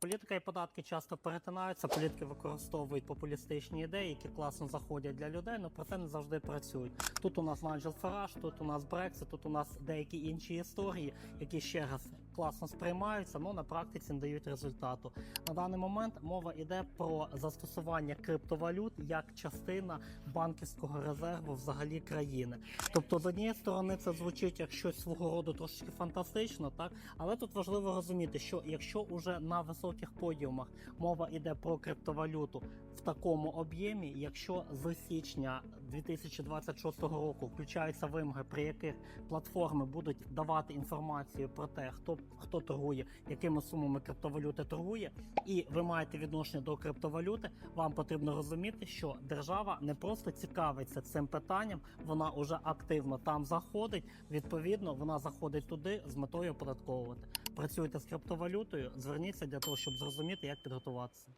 Політика і податки часто перетинаються. Політики використовують популістичні ідеї, які класно заходять для людей, але проте не завжди працюють. Тут у нас Найджел Фараж, тут у нас Брексит, тут у нас деякі інші історії, які ще раз класно сприймаються, але на практиці не дають результату. На даний момент мова йде про застосування криптовалют як частина банківського резерву взагалі країни. Тобто, з однієї сторони, це звучить як щось свого роду трошки фантастично, так але тут важливо розуміти, що якщо уже на високих подіумах мова йде про криптовалюту в такому об'ємі, якщо з січня 2026 року включаються вимоги, при яких платформи будуть давати інформацію про те, хто хто торгує, якими сумами криптовалюти торгує, і ви маєте відношення до криптовалюти, вам потрібно розуміти, що держава не просто цікавиться цим питанням, вона вже активно там заходить. Відповідно, вона заходить туди з метою оподатковувати. Працюєте з криптовалютою, зверніться для того, щоб зрозуміти, як підготуватися.